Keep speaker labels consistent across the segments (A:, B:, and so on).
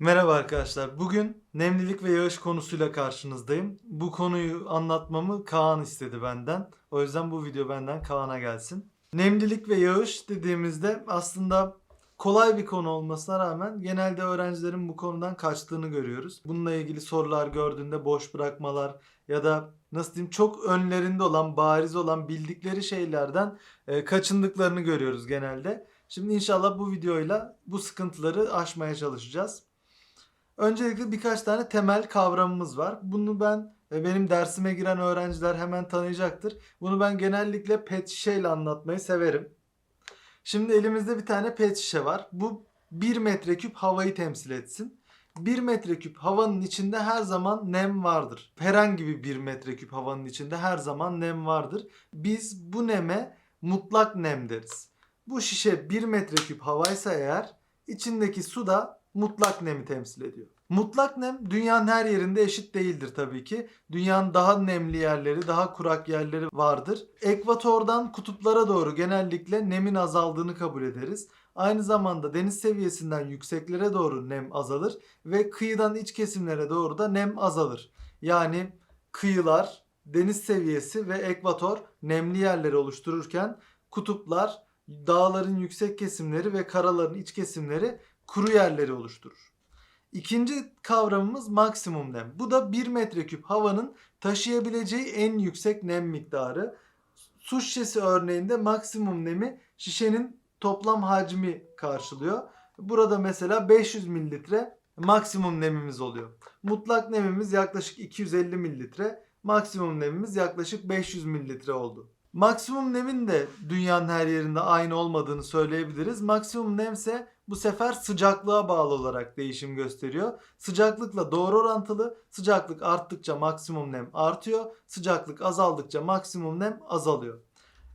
A: Merhaba arkadaşlar. Bugün nemlilik ve yağış konusuyla karşınızdayım. Bu konuyu anlatmamı Kaan istedi benden. O yüzden bu video benden Kaan'a gelsin. Nemlilik ve yağış dediğimizde aslında kolay bir konu olmasına rağmen genelde öğrencilerin bu konudan kaçtığını görüyoruz. Bununla ilgili sorular gördüğünde boş bırakmalar ya da nasıl diyeyim çok önlerinde olan, bariz olan bildikleri şeylerden e, kaçındıklarını görüyoruz genelde. Şimdi inşallah bu videoyla bu sıkıntıları aşmaya çalışacağız. Öncelikle birkaç tane temel kavramımız var. Bunu ben e, benim dersime giren öğrenciler hemen tanıyacaktır. Bunu ben genellikle pet şişeyle anlatmayı severim. Şimdi elimizde bir tane pet şişe var. Bu 1 metreküp havayı temsil etsin. 1 metreküp havanın içinde her zaman nem vardır. Herhangi bir 1 metreküp havanın içinde her zaman nem vardır. Biz bu neme mutlak nem deriz. Bu şişe 1 metreküp havaysa eğer içindeki su da mutlak nemi temsil ediyor. Mutlak nem dünyanın her yerinde eşit değildir tabii ki. Dünyanın daha nemli yerleri, daha kurak yerleri vardır. Ekvatordan kutuplara doğru genellikle nemin azaldığını kabul ederiz. Aynı zamanda deniz seviyesinden yükseklere doğru nem azalır ve kıyıdan iç kesimlere doğru da nem azalır. Yani kıyılar, deniz seviyesi ve ekvator nemli yerleri oluştururken kutuplar, dağların yüksek kesimleri ve karaların iç kesimleri kuru yerleri oluşturur. İkinci kavramımız maksimum nem. Bu da 1 metreküp havanın taşıyabileceği en yüksek nem miktarı. Su şişesi örneğinde maksimum nemi şişenin toplam hacmi karşılıyor. Burada mesela 500 mililitre maksimum nemimiz oluyor. Mutlak nemimiz yaklaşık 250 mililitre. Maksimum nemimiz yaklaşık 500 mililitre oldu. Maksimum nemin de dünyanın her yerinde aynı olmadığını söyleyebiliriz. Maksimum nem ise bu sefer sıcaklığa bağlı olarak değişim gösteriyor. Sıcaklıkla doğru orantılı. Sıcaklık arttıkça maksimum nem artıyor. Sıcaklık azaldıkça maksimum nem azalıyor.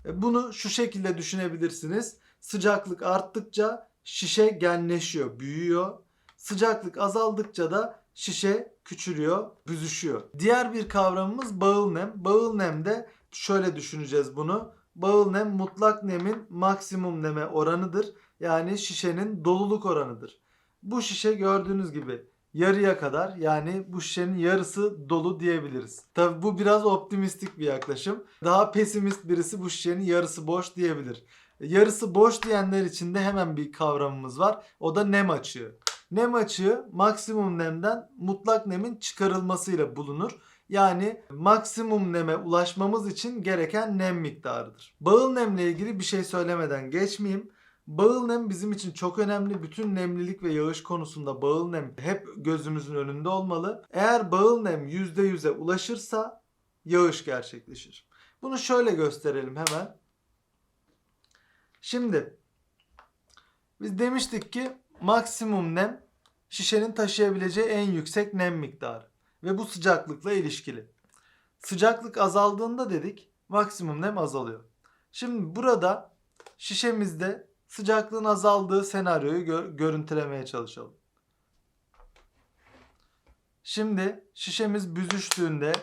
A: E, Bunu şu şekilde düşünebilirsiniz. Sıcaklık arttıkça şişe genleşiyor, büyüyor. Sıcaklık azaldıkça da şişe küçülüyor, büzüşüyor. Diğer bir kavramımız bağıl nem. Bağıl nem de şöyle düşüneceğiz bunu. Bağıl nem mutlak nemin maksimum neme oranıdır. Yani şişenin doluluk oranıdır. Bu şişe gördüğünüz gibi yarıya kadar yani bu şişenin yarısı dolu diyebiliriz. Tabi bu biraz optimistik bir yaklaşım. Daha pesimist birisi bu şişenin yarısı boş diyebilir. Yarısı boş diyenler için de hemen bir kavramımız var. O da nem açığı. Nem açığı maksimum nemden mutlak nemin çıkarılmasıyla bulunur. Yani maksimum neme ulaşmamız için gereken nem miktarıdır. Bağıl nemle ilgili bir şey söylemeden geçmeyeyim. Bağıl nem bizim için çok önemli. Bütün nemlilik ve yağış konusunda bağıl nem hep gözümüzün önünde olmalı. Eğer bağıl nem %100'e ulaşırsa yağış gerçekleşir. Bunu şöyle gösterelim hemen. Şimdi biz demiştik ki maksimum nem şişenin taşıyabileceği en yüksek nem miktarı ve bu sıcaklıkla ilişkili. Sıcaklık azaldığında dedik maksimum nem azalıyor. Şimdi burada şişemizde sıcaklığın azaldığı senaryoyu gör- görüntülemeye çalışalım. Şimdi şişemiz büzüştüğünde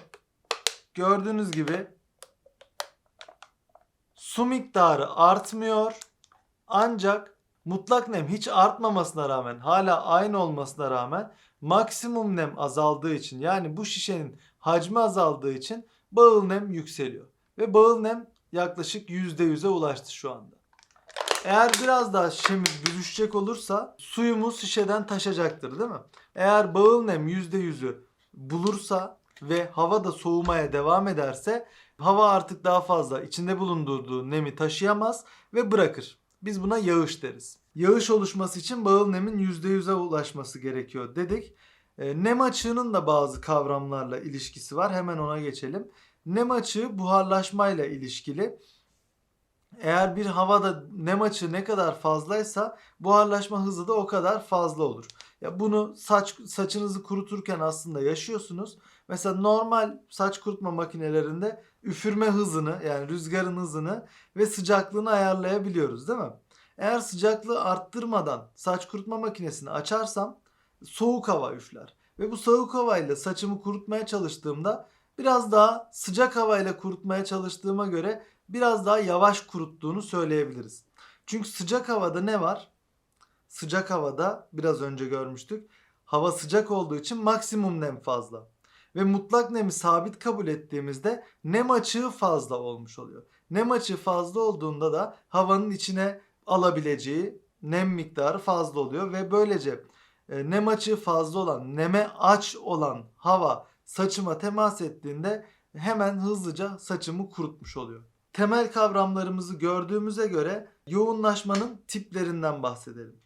A: gördüğünüz gibi su miktarı artmıyor ancak mutlak nem hiç artmamasına rağmen hala aynı olmasına rağmen maksimum nem azaldığı için yani bu şişenin hacmi azaldığı için bağıl nem yükseliyor. Ve bağıl nem yaklaşık %100'e ulaştı şu anda. Eğer biraz daha şişemiz büzüşecek olursa suyumuz şişeden taşacaktır değil mi? Eğer bağıl nem %100'ü bulursa ve hava da soğumaya devam ederse hava artık daha fazla içinde bulundurduğu nemi taşıyamaz ve bırakır. Biz buna yağış deriz. Yağış oluşması için bağıl nemin %100'e ulaşması gerekiyor dedik. E, nem açığının da bazı kavramlarla ilişkisi var. Hemen ona geçelim. Nem açığı buharlaşmayla ilişkili. Eğer bir havada nem açığı ne kadar fazlaysa buharlaşma hızı da o kadar fazla olur. Ya bunu saç saçınızı kuruturken aslında yaşıyorsunuz. Mesela normal saç kurutma makinelerinde üfürme hızını yani rüzgarın hızını ve sıcaklığını ayarlayabiliyoruz değil mi? Eğer sıcaklığı arttırmadan saç kurutma makinesini açarsam soğuk hava üfler. Ve bu soğuk havayla saçımı kurutmaya çalıştığımda biraz daha sıcak havayla kurutmaya çalıştığıma göre biraz daha yavaş kuruttuğunu söyleyebiliriz. Çünkü sıcak havada ne var? Sıcak havada biraz önce görmüştük. hava sıcak olduğu için maksimum nem fazla. Ve mutlak nemi sabit kabul ettiğimizde nem açığı fazla olmuş oluyor. Nem açığı fazla olduğunda da havanın içine alabileceği nem miktarı fazla oluyor ve böylece e, nem açığı fazla olan, neme aç olan hava saçıma temas ettiğinde hemen hızlıca saçımı kurutmuş oluyor. Temel kavramlarımızı gördüğümüze göre yoğunlaşmanın tiplerinden bahsedelim.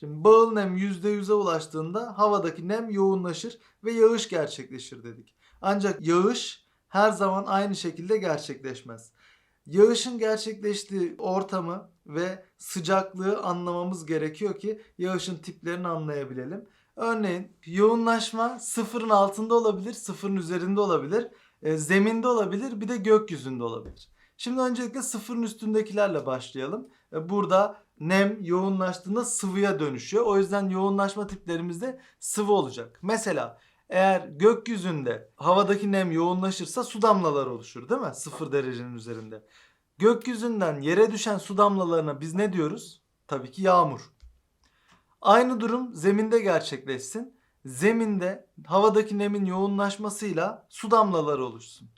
A: Şimdi bağıl nem %100'e ulaştığında havadaki nem yoğunlaşır ve yağış gerçekleşir dedik. Ancak yağış her zaman aynı şekilde gerçekleşmez. Yağışın gerçekleştiği ortamı ve sıcaklığı anlamamız gerekiyor ki yağışın tiplerini anlayabilelim. Örneğin yoğunlaşma sıfırın altında olabilir, sıfırın üzerinde olabilir, e, zeminde olabilir, bir de gökyüzünde olabilir. Şimdi öncelikle sıfırın üstündekilerle başlayalım. E, Burada nem yoğunlaştığında sıvıya dönüşüyor. O yüzden yoğunlaşma tiplerimizde sıvı olacak. Mesela eğer gökyüzünde havadaki nem yoğunlaşırsa su damlaları oluşur değil mi? Sıfır derecenin üzerinde. Gökyüzünden yere düşen su damlalarına biz ne diyoruz? Tabii ki yağmur. Aynı durum zeminde gerçekleşsin. Zeminde havadaki nemin yoğunlaşmasıyla su damlaları oluşsun.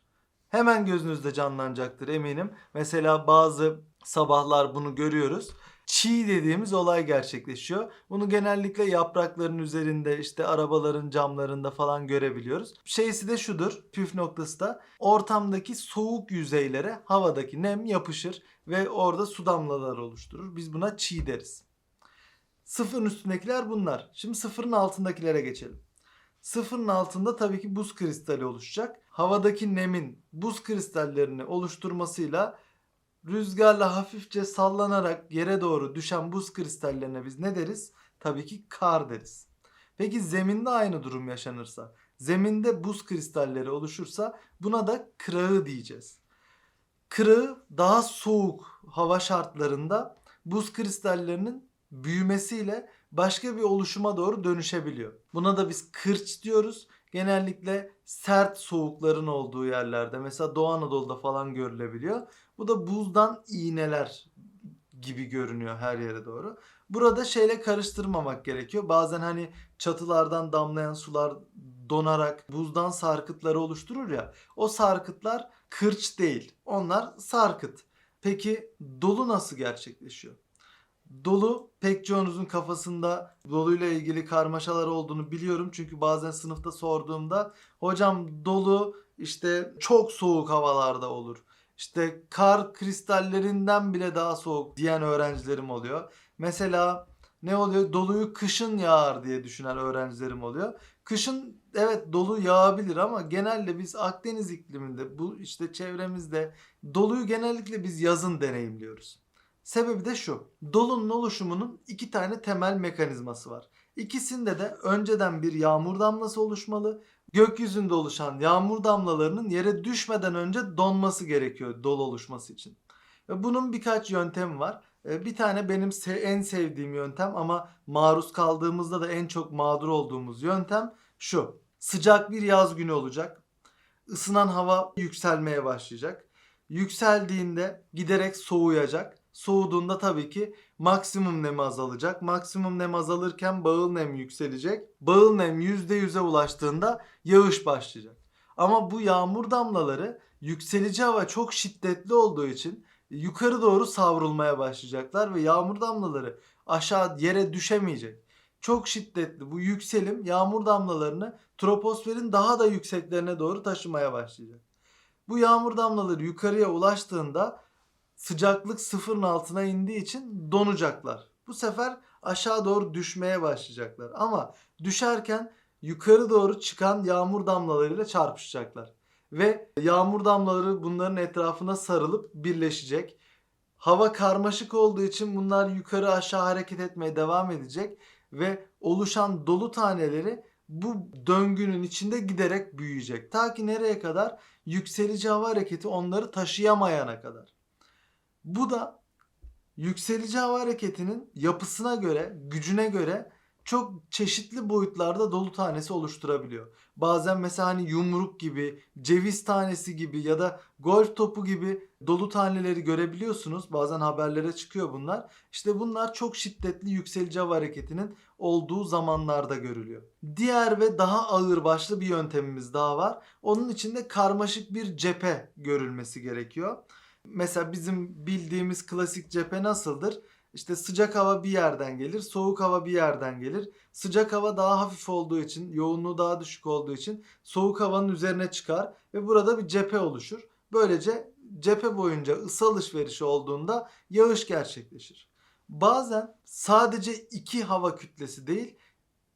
A: Hemen gözünüzde canlanacaktır eminim. Mesela bazı sabahlar bunu görüyoruz. Çiğ dediğimiz olay gerçekleşiyor. Bunu genellikle yaprakların üzerinde işte arabaların camlarında falan görebiliyoruz. Şeysi de şudur, püf noktası da ortamdaki soğuk yüzeylere havadaki nem yapışır ve orada su damlaları oluşturur. Biz buna çiğ deriz. Sıfırın üstündekiler bunlar. Şimdi sıfırın altındakilere geçelim. Sıfırın altında tabii ki buz kristali oluşacak. Havadaki nemin buz kristallerini oluşturmasıyla rüzgarla hafifçe sallanarak yere doğru düşen buz kristallerine biz ne deriz? Tabii ki kar deriz. Peki zeminde aynı durum yaşanırsa, zeminde buz kristalleri oluşursa buna da kırağı diyeceğiz. Kırağı daha soğuk hava şartlarında buz kristallerinin büyümesiyle başka bir oluşuma doğru dönüşebiliyor. Buna da biz kırç diyoruz. Genellikle sert soğukların olduğu yerlerde mesela Doğu Anadolu'da falan görülebiliyor. Bu da buzdan iğneler gibi görünüyor her yere doğru. Burada şeyle karıştırmamak gerekiyor. Bazen hani çatılardan damlayan sular donarak buzdan sarkıtları oluşturur ya. O sarkıtlar kırç değil. Onlar sarkıt. Peki dolu nasıl gerçekleşiyor? Dolu pek çoğunuzun kafasında doluyla ilgili karmaşalar olduğunu biliyorum. Çünkü bazen sınıfta sorduğumda hocam dolu işte çok soğuk havalarda olur. İşte kar kristallerinden bile daha soğuk diyen öğrencilerim oluyor. Mesela ne oluyor? Doluyu kışın yağar diye düşünen öğrencilerim oluyor. Kışın evet dolu yağabilir ama genelde biz Akdeniz ikliminde bu işte çevremizde doluyu genellikle biz yazın deneyimliyoruz. Sebebi de şu. Dolunun oluşumunun iki tane temel mekanizması var. İkisinde de önceden bir yağmur damlası oluşmalı. Gökyüzünde oluşan yağmur damlalarının yere düşmeden önce donması gerekiyor dolu oluşması için. Bunun birkaç yöntemi var. Ee, Bir tane benim en sevdiğim yöntem ama maruz kaldığımızda da en çok mağdur olduğumuz yöntem şu. Sıcak bir yaz günü olacak. Isınan hava yükselmeye başlayacak. Yükseldiğinde giderek soğuyacak. Soğuduğunda tabii ki maksimum nem azalacak. Maksimum nem azalırken bağıl nem yükselecek. Bağıl nem %100'e ulaştığında yağış başlayacak. Ama bu yağmur damlaları yükselici hava çok şiddetli olduğu için yukarı doğru savrulmaya başlayacaklar ve yağmur damlaları aşağı yere düşemeyecek. Çok şiddetli bu yükselim yağmur damlalarını troposferin daha da yükseklerine doğru taşımaya başlayacak. Bu yağmur damlaları yukarıya ulaştığında sıcaklık sıfırın altına indiği için donacaklar. Bu sefer aşağı doğru düşmeye başlayacaklar. Ama düşerken yukarı doğru çıkan yağmur damlalarıyla çarpışacaklar. Ve yağmur damlaları bunların etrafına sarılıp birleşecek. Hava karmaşık olduğu için bunlar yukarı aşağı hareket etmeye devam edecek ve oluşan dolu taneleri bu döngünün içinde giderek büyüyecek. Ta ki nereye kadar? Yükselici hava hareketi onları taşıyamayana kadar. Bu da yükselici hava hareketinin yapısına göre, gücüne göre çok çeşitli boyutlarda dolu tanesi oluşturabiliyor. Bazen mesela hani yumruk gibi, ceviz tanesi gibi ya da golf topu gibi dolu taneleri görebiliyorsunuz. Bazen haberlere çıkıyor bunlar. İşte bunlar çok şiddetli yükselici hava hareketinin olduğu zamanlarda görülüyor. Diğer ve daha ağır başlı bir yöntemimiz daha var. Onun içinde karmaşık bir cephe görülmesi gerekiyor. Mesela bizim bildiğimiz klasik cephe nasıldır? İşte sıcak hava bir yerden gelir, soğuk hava bir yerden gelir. Sıcak hava daha hafif olduğu için, yoğunluğu daha düşük olduğu için soğuk havanın üzerine çıkar ve burada bir cephe oluşur. Böylece cephe boyunca ısı alışverişi olduğunda yağış gerçekleşir. Bazen sadece iki hava kütlesi değil,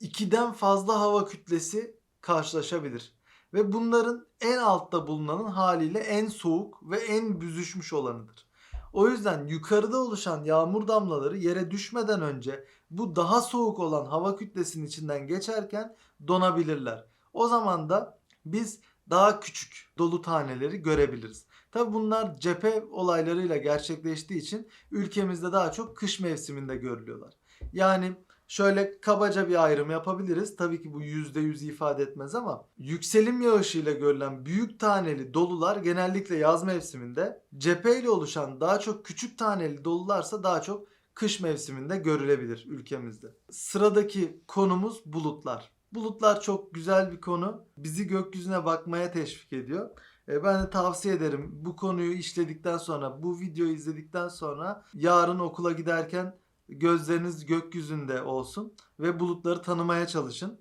A: ikiden fazla hava kütlesi karşılaşabilir. Ve bunların en altta bulunanın haliyle en soğuk ve en büzüşmüş olanıdır. O yüzden yukarıda oluşan yağmur damlaları yere düşmeden önce bu daha soğuk olan hava kütlesinin içinden geçerken donabilirler. O zaman da biz daha küçük dolu taneleri görebiliriz. Tabi bunlar cephe olaylarıyla gerçekleştiği için ülkemizde daha çok kış mevsiminde görülüyorlar. Yani şöyle kabaca bir ayrım yapabiliriz. Tabii ki bu %100 ifade etmez ama yükselim yağışıyla görülen büyük taneli dolular genellikle yaz mevsiminde, cepheyle oluşan daha çok küçük taneli dolularsa daha çok kış mevsiminde görülebilir ülkemizde. Sıradaki konumuz bulutlar. Bulutlar çok güzel bir konu. Bizi gökyüzüne bakmaya teşvik ediyor. E, Ben de tavsiye ederim bu konuyu işledikten sonra, bu videoyu izledikten sonra yarın okula giderken gözleriniz gökyüzünde olsun ve bulutları tanımaya çalışın.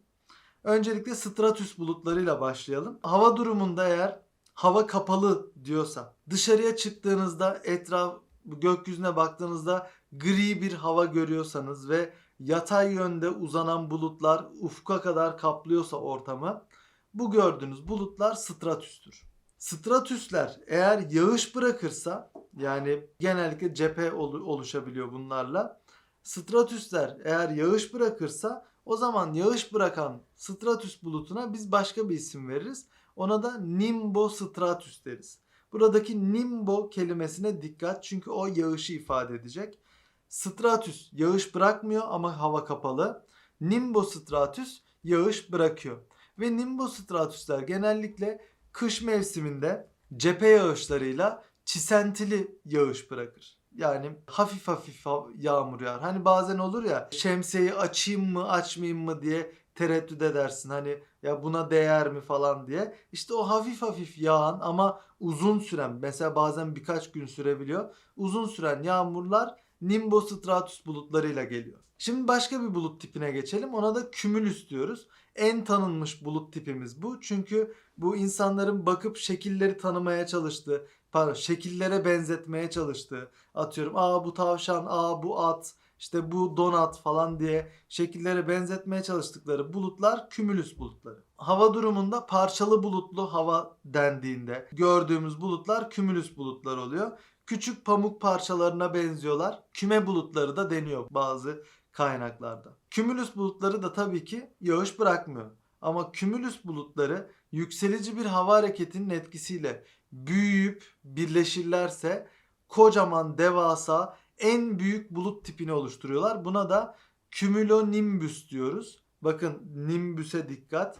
A: Öncelikle stratüs bulutlarıyla başlayalım. Hava durumunda eğer hava kapalı diyorsa dışarıya çıktığınızda etraf gökyüzüne baktığınızda gri bir hava görüyorsanız ve yatay yönde uzanan bulutlar ufka kadar kaplıyorsa ortamı bu gördüğünüz bulutlar stratüstür. Stratüsler eğer yağış bırakırsa yani genellikle cephe olu- oluşabiliyor bunlarla. Stratüsler eğer yağış bırakırsa o zaman yağış bırakan stratüs bulutuna biz başka bir isim veririz. Ona da nimbostratus deriz. Buradaki nimbo kelimesine dikkat çünkü o yağışı ifade edecek. Stratüs yağış bırakmıyor ama hava kapalı. Nimbostratus yağış bırakıyor. Ve nimbostratüsler genellikle kış mevsiminde cephe yağışlarıyla çisentili yağış bırakır. Yani hafif hafif ha- yağmur yağar. Hani bazen olur ya şemsiyeyi açayım mı açmayayım mı diye tereddüt edersin. Hani ya buna değer mi falan diye. İşte o hafif hafif yağan ama uzun süren mesela bazen birkaç gün sürebiliyor. Uzun süren yağmurlar nimbostratus bulutlarıyla geliyor. Şimdi başka bir bulut tipine geçelim. Ona da kümülüs diyoruz. En tanınmış bulut tipimiz bu. Çünkü bu insanların bakıp şekilleri tanımaya çalıştığı, pardon şekillere benzetmeye çalıştığı, atıyorum aa bu tavşan, aa bu at, işte bu donat falan diye şekillere benzetmeye çalıştıkları bulutlar kümülüs bulutları. Hava durumunda parçalı bulutlu hava dendiğinde gördüğümüz bulutlar kümülüs bulutlar oluyor. Küçük pamuk parçalarına benziyorlar. Küme bulutları da deniyor bazı kaynaklarda. Kümülüs bulutları da tabii ki yağış bırakmıyor. Ama kümülüs bulutları yükselici bir hava hareketinin etkisiyle büyüyüp birleşirlerse kocaman devasa en büyük bulut tipini oluşturuyorlar. Buna da cumulonimbus diyoruz. Bakın nimbüse dikkat.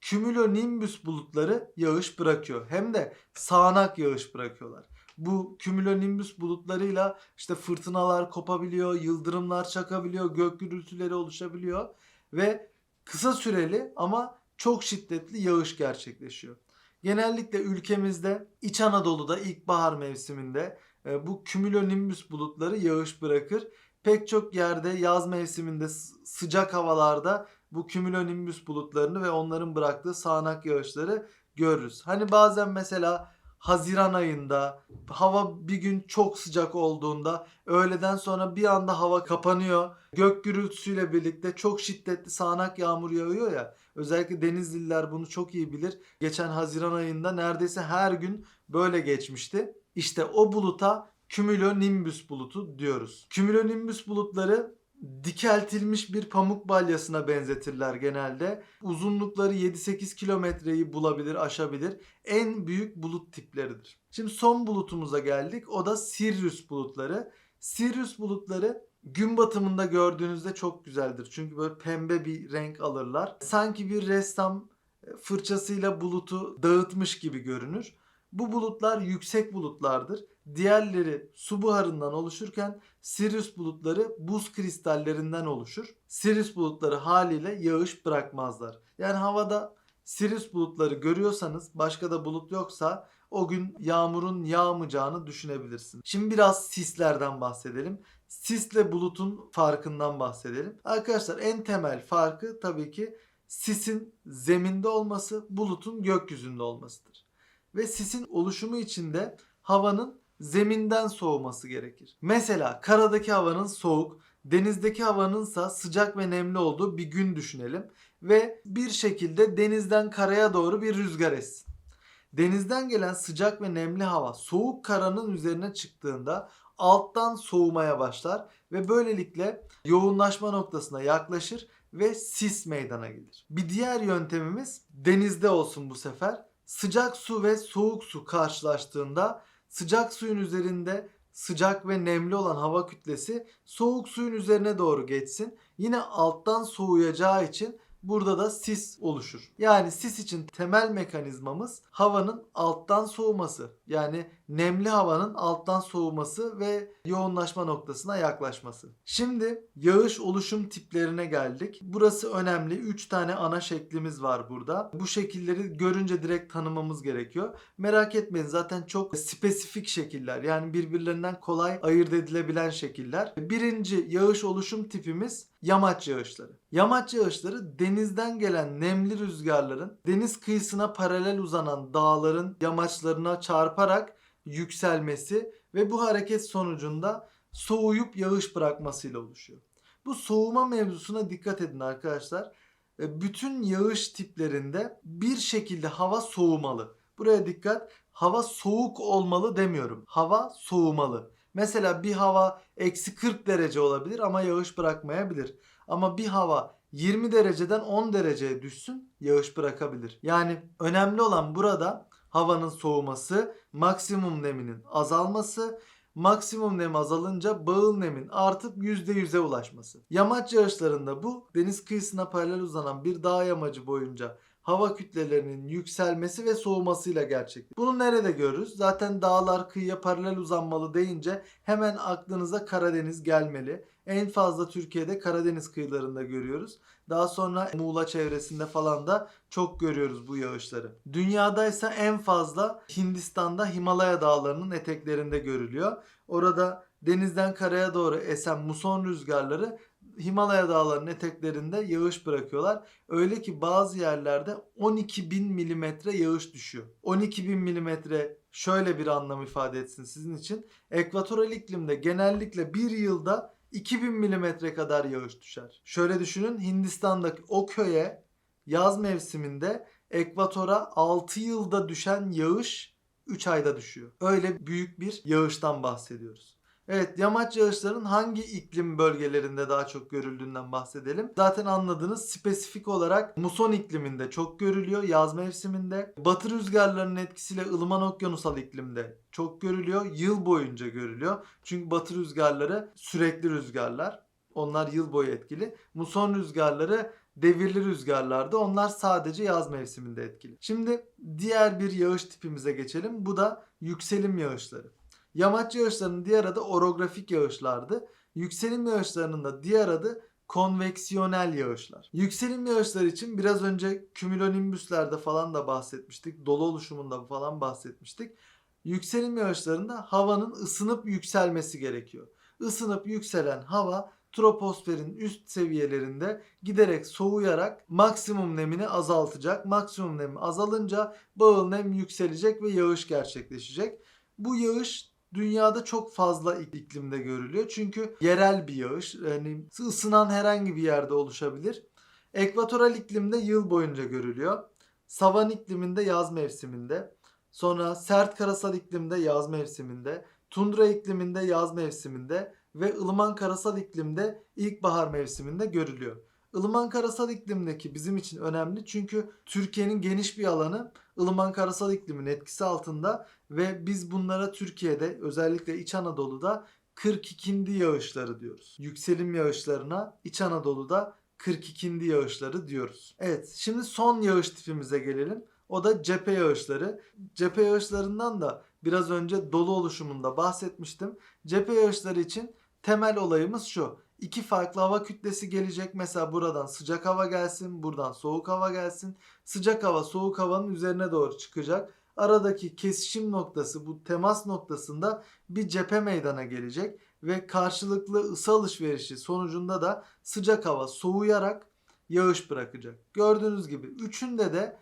A: Cumulonimbus bulutları yağış bırakıyor. Hem de sağanak yağış bırakıyorlar. Bu cumulonimbus bulutlarıyla işte fırtınalar kopabiliyor, yıldırımlar çakabiliyor, gök gürültüleri oluşabiliyor ve kısa süreli ama çok şiddetli yağış gerçekleşiyor. Genellikle ülkemizde İç Anadolu'da ilkbahar mevsiminde e, bu cumulonimbus bulutları yağış bırakır. Pek çok yerde yaz mevsiminde sıcak havalarda bu cumulonimbus bulutlarını ve onların bıraktığı sağanak yağışları görürüz. Hani bazen mesela Haziran ayında hava bir gün çok sıcak olduğunda öğleden sonra bir anda hava kapanıyor. Gök gürültüsüyle birlikte çok şiddetli sağanak yağmur yağıyor ya. Özellikle Denizliler bunu çok iyi bilir. Geçen Haziran ayında neredeyse her gün böyle geçmişti. İşte o buluta cumulonimbus bulutu diyoruz. Cumulonimbus bulutları dikeltilmiş bir pamuk balyasına benzetirler genelde. Uzunlukları 7-8 kilometreyi bulabilir, aşabilir. En büyük bulut tipleridir. Şimdi son bulutumuza geldik. O da Sirius bulutları. Sirius bulutları Gün batımında gördüğünüzde çok güzeldir. Çünkü böyle pembe bir renk alırlar. Sanki bir ressam e, fırçasıyla bulutu dağıtmış gibi görünür. Bu bulutlar yüksek bulutlardır. Diğerleri su buharından oluşurken Sirius bulutları buz kristallerinden oluşur. Sirius bulutları haliyle yağış bırakmazlar. Yani havada Sirius bulutları görüyorsanız başka da bulut yoksa o gün yağmurun yağmayacağını düşünebilirsiniz. Şimdi biraz sislerden bahsedelim. Sisle bulutun farkından bahsedelim. Arkadaşlar en temel farkı tabii ki sisin zeminde olması, bulutun gökyüzünde olmasıdır. Ve sisin oluşumu için de havanın zeminden soğuması gerekir. Mesela karadaki havanın soğuk, denizdeki havanınsa sıcak ve nemli olduğu bir gün düşünelim ve bir şekilde denizden karaya doğru bir rüzgar essin. Denizden gelen sıcak ve nemli hava soğuk karanın üzerine çıktığında alttan soğumaya başlar ve böylelikle yoğunlaşma noktasına yaklaşır ve sis meydana gelir. Bir diğer yöntemimiz denizde olsun bu sefer. Sıcak su ve soğuk su karşılaştığında sıcak suyun üzerinde sıcak ve nemli olan hava kütlesi soğuk suyun üzerine doğru geçsin. Yine alttan soğuyacağı için burada da sis oluşur. Yani sis için temel mekanizmamız havanın alttan soğuması. Yani nemli havanın alttan soğuması ve yoğunlaşma noktasına yaklaşması. Şimdi yağış oluşum tiplerine geldik. Burası önemli. 3 tane ana şeklimiz var burada. Bu şekilleri görünce direkt tanımamız gerekiyor. Merak etmeyin zaten çok spesifik şekiller. Yani birbirlerinden kolay ayırt edilebilen şekiller. Birinci yağış oluşum tipimiz yamaç yağışları. Yamaç yağışları denizden gelen nemli rüzgarların deniz kıyısına paralel uzanan dağların yamaçlarına çarparak yükselmesi ve bu hareket sonucunda soğuyup yağış bırakmasıyla oluşuyor. Bu soğuma mevzusuna dikkat edin arkadaşlar. E, Bütün yağış tiplerinde bir şekilde hava soğumalı. Buraya dikkat. Hava soğuk olmalı demiyorum. Hava soğumalı. Mesela bir hava eksi 40 derece olabilir ama yağış bırakmayabilir. Ama bir hava 20 dereceden 10 dereceye düşsün yağış bırakabilir. Yani önemli olan burada havanın soğuması, maksimum neminin azalması, maksimum nem azalınca bağıl nemin artıp %100'e ulaşması. Yamaç yağışlarında bu deniz kıyısına paralel uzanan bir dağ yamacı boyunca hava kütlelerinin yükselmesi ve soğumasıyla gerçekleşir. Bunu nerede görürüz? Zaten dağlar kıyıya paralel uzanmalı deyince hemen aklınıza Karadeniz gelmeli. En fazla Türkiye'de Karadeniz kıyılarında görüyoruz. Daha sonra Muğla çevresinde falan da çok görüyoruz bu yağışları. Dünyada ise en fazla Hindistan'da Himalaya dağlarının eteklerinde görülüyor. Orada denizden karaya doğru esen muson rüzgarları Himalaya dağlarının eteklerinde yağış bırakıyorlar. Öyle ki bazı yerlerde 12 bin milimetre yağış düşüyor. 12 bin milimetre şöyle bir anlam ifade etsin sizin için. Ekvatoral iklimde genellikle bir yılda 2000 milimetre kadar yağış düşer. Şöyle düşünün Hindistan'daki o köye yaz mevsiminde ekvatora 6 yılda düşen yağış 3 ayda düşüyor. Öyle büyük bir yağıştan bahsediyoruz. Evet yamaç yağışların hangi iklim bölgelerinde daha çok görüldüğünden bahsedelim. Zaten anladınız spesifik olarak muson ikliminde çok görülüyor yaz mevsiminde. Batı rüzgarlarının etkisiyle ılıman okyanusal iklimde çok görülüyor. Yıl boyunca görülüyor. Çünkü batı rüzgarları sürekli rüzgarlar. Onlar yıl boyu etkili. Muson rüzgarları devirli rüzgarlarda onlar sadece yaz mevsiminde etkili. Şimdi diğer bir yağış tipimize geçelim. Bu da yükselim yağışları. Yamaç yağışlarının diğer adı orografik yağışlardı. Yükselim yağışlarının da diğer adı konveksiyonel yağışlar. Yükselim yağışları için biraz önce kümülonimbüslerde falan da bahsetmiştik. Dolu oluşumunda falan bahsetmiştik. Yükselim yağışlarında havanın ısınıp yükselmesi gerekiyor. Isınıp yükselen hava troposferin üst seviyelerinde giderek soğuyarak maksimum nemini azaltacak. Maksimum nemi azalınca bağıl nem yükselecek ve yağış gerçekleşecek. Bu yağış dünyada çok fazla iklimde görülüyor. Çünkü yerel bir yağış. Yani ısınan herhangi bir yerde oluşabilir. Ekvatoral iklimde yıl boyunca görülüyor. Savan ikliminde yaz mevsiminde. Sonra sert karasal iklimde yaz mevsiminde. Tundra ikliminde yaz mevsiminde ve ılıman karasal iklimde ilkbahar mevsiminde görülüyor. Ilıman karasal iklimdeki bizim için önemli çünkü Türkiye'nin geniş bir alanı ılıman karasal iklimin etkisi altında ve biz bunlara Türkiye'de özellikle İç Anadolu'da 42. yağışları diyoruz. Yükselim yağışlarına İç Anadolu'da 42. yağışları diyoruz. Evet şimdi son yağış tipimize gelelim. O da cephe yağışları. Cephe yağışlarından da biraz önce dolu oluşumunda bahsetmiştim. Cephe yağışları için temel olayımız şu. İki farklı hava kütlesi gelecek. Mesela buradan sıcak hava gelsin, buradan soğuk hava gelsin. Sıcak hava soğuk havanın üzerine doğru çıkacak. Aradaki kesişim noktası bu temas noktasında bir cephe meydana gelecek ve karşılıklı ısı alışverişi sonucunda da sıcak hava soğuyarak yağış bırakacak. Gördüğünüz gibi üçünde de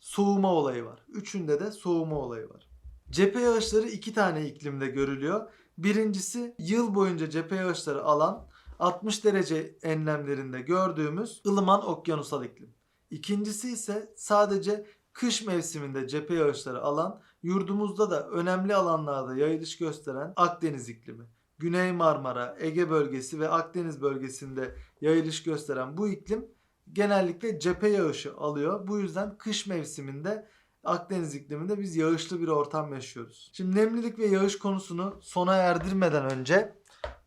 A: soğuma olayı var. Üçünde de soğuma olayı var. Cephe yağışları iki tane iklimde görülüyor. Birincisi yıl boyunca cephe yağışları alan 60 derece enlemlerinde gördüğümüz ılıman okyanusal iklim. İkincisi ise sadece kış mevsiminde cephe yağışları alan yurdumuzda da önemli alanlarda yayılış gösteren Akdeniz iklimi. Güney Marmara, Ege bölgesi ve Akdeniz bölgesinde yayılış gösteren bu iklim genellikle cephe yağışı alıyor. Bu yüzden kış mevsiminde Akdeniz ikliminde biz yağışlı bir ortam yaşıyoruz. Şimdi nemlilik ve yağış konusunu sona erdirmeden önce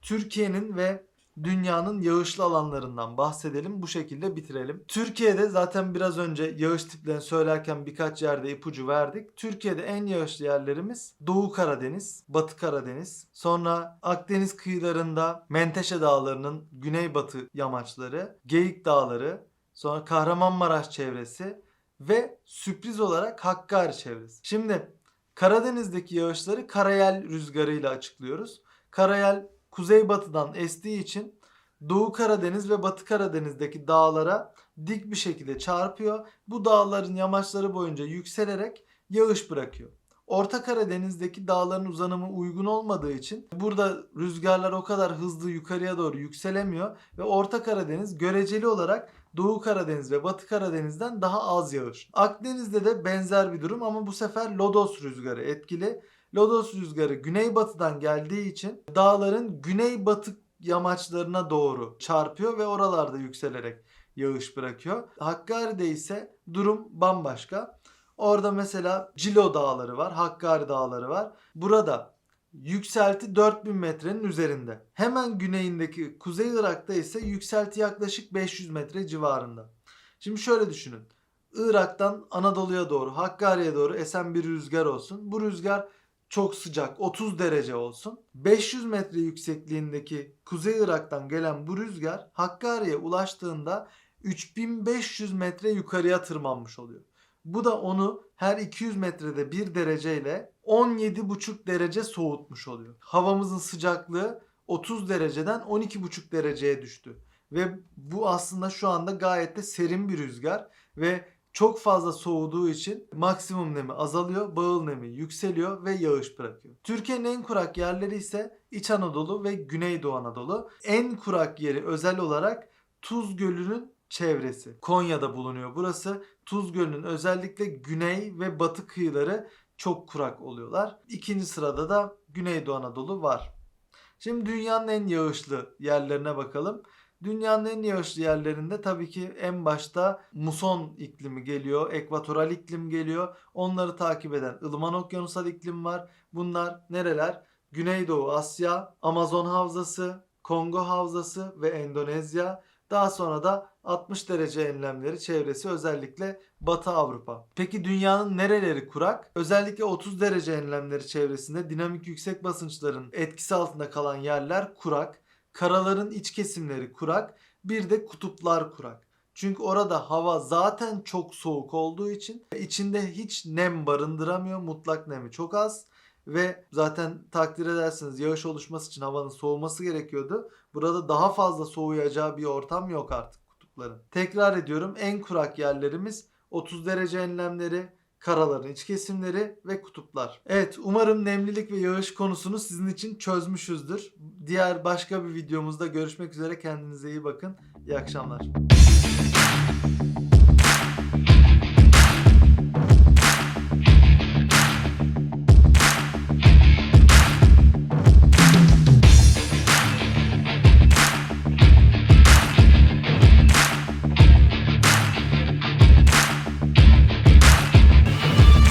A: Türkiye'nin ve dünyanın yağışlı alanlarından bahsedelim. Bu şekilde bitirelim. Türkiye'de zaten biraz önce yağış tiplerini söylerken birkaç yerde ipucu verdik. Türkiye'de en yağışlı yerlerimiz Doğu Karadeniz, Batı Karadeniz. Sonra Akdeniz kıyılarında Menteşe Dağları'nın güneybatı yamaçları, Geyik Dağları, sonra Kahramanmaraş çevresi ve sürpriz olarak Hakkari çevresi. Şimdi Karadeniz'deki yağışları karayel rüzgarıyla açıklıyoruz. Karayel kuzeybatıdan estiği için Doğu Karadeniz ve Batı Karadeniz'deki dağlara dik bir şekilde çarpıyor. Bu dağların yamaçları boyunca yükselerek yağış bırakıyor. Orta Karadeniz'deki dağların uzanımı uygun olmadığı için burada rüzgarlar o kadar hızlı yukarıya doğru yükselemiyor ve Orta Karadeniz göreceli olarak Doğu Karadeniz ve Batı Karadeniz'den daha az yağış. Akdeniz'de de benzer bir durum ama bu sefer lodos rüzgarı etkili. Lodos rüzgarı güneybatıdan geldiği için dağların güneybatı yamaçlarına doğru çarpıyor ve oralarda yükselerek yağış bırakıyor. Hakkari'de ise durum bambaşka. Orada mesela Cilo dağları var, Hakkari dağları var. Burada yükselti 4000 metrenin üzerinde. Hemen güneyindeki Kuzey Irak'ta ise yükselti yaklaşık 500 metre civarında. Şimdi şöyle düşünün. Irak'tan Anadolu'ya doğru, Hakkari'ye doğru esen bir rüzgar olsun. Bu rüzgar çok sıcak 30 derece olsun. 500 metre yüksekliğindeki Kuzey Irak'tan gelen bu rüzgar Hakkari'ye ulaştığında 3500 metre yukarıya tırmanmış oluyor. Bu da onu her 200 metrede 1 dereceyle 17,5 derece soğutmuş oluyor. Havamızın sıcaklığı 30 dereceden 12,5 dereceye düştü. Ve bu aslında şu anda gayet de serin bir rüzgar ve çok fazla soğuduğu için maksimum nemi azalıyor, bağıl nemi yükseliyor ve yağış bırakıyor. Türkiye'nin en kurak yerleri ise İç Anadolu ve Güneydoğu Anadolu. En kurak yeri özel olarak Tuz Gölü'nün çevresi. Konya'da bulunuyor burası. Tuz Gölü'nün özellikle güney ve batı kıyıları çok kurak oluyorlar. İkinci sırada da Güneydoğu Anadolu var. Şimdi dünyanın en yağışlı yerlerine bakalım. Dünyanın en yağışlı yerlerinde tabii ki en başta muson iklimi geliyor, ekvatoral iklim geliyor. Onları takip eden ılıman okyanusal iklim var. Bunlar nereler? Güneydoğu Asya, Amazon Havzası, Kongo Havzası ve Endonezya. Daha sonra da 60 derece enlemleri çevresi özellikle Batı Avrupa. Peki dünyanın nereleri kurak? Özellikle 30 derece enlemleri çevresinde dinamik yüksek basınçların etkisi altında kalan yerler kurak. Karaların iç kesimleri kurak. Bir de kutuplar kurak. Çünkü orada hava zaten çok soğuk olduğu için içinde hiç nem barındıramıyor. Mutlak nemi çok az ve zaten takdir edersiniz yağış oluşması için havanın soğuması gerekiyordu. Burada daha fazla soğuyacağı bir ortam yok artık kutupların. Tekrar ediyorum en kurak yerlerimiz 30 derece enlemleri, karaların iç kesimleri ve kutuplar. Evet umarım nemlilik ve yağış konusunu sizin için çözmüşüzdür. Diğer başka bir videomuzda görüşmek üzere kendinize iyi bakın. İyi akşamlar.